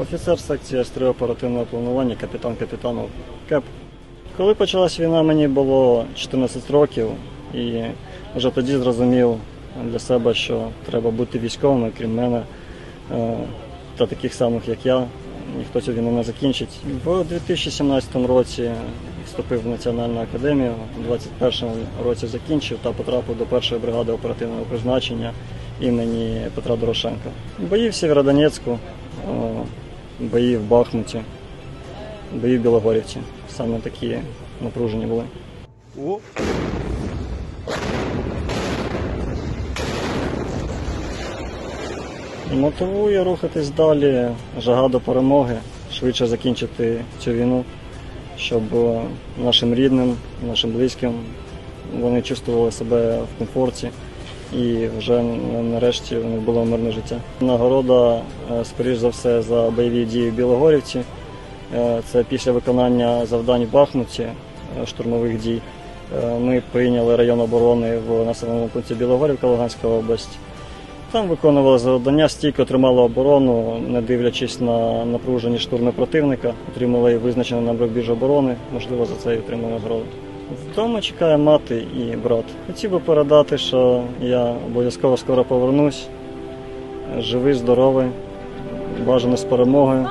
Офіцер секції С3 оперативного планування, капітан капітанов КЕП. Коли почалась війна, мені було 14 років, і вже тоді зрозумів для себе, що треба бути військовим, крім мене е, та таких самих, як я, ніхто цю війну не закінчить. В 2017 році вступив в Національну академію, у 2021 році закінчив та потрапив до першої бригади оперативного призначення імені Петра Дорошенка. Бої в Сєвєродонецьку, бої в Бахмуті, бої в Білогорівці. Саме такі напружені були. О, Мотивує рухатись далі, жага до перемоги, швидше закінчити цю війну, щоб нашим рідним, нашим близьким вони чувствували себе в комфорті і вже нарешті у них було мирне життя. Нагорода, е, скоріш за все, за бойові дії в Білогорівці. Е, Це після виконання завдань в Бахмуті, е, штурмових дій. Ми прийняли район оборони в населеному пункті Білогорівка, Луганська область. Там виконували завдання, стійко тримали оборону, не дивлячись на напружені штурми противника, отримали і визначений нам рубіж оборони, можливо, за це і отримали нагороду. Вдома чекає мати і брат. Хотів би передати, що я обов'язково скоро повернусь. Живий, здоровий, бажано з перемогою.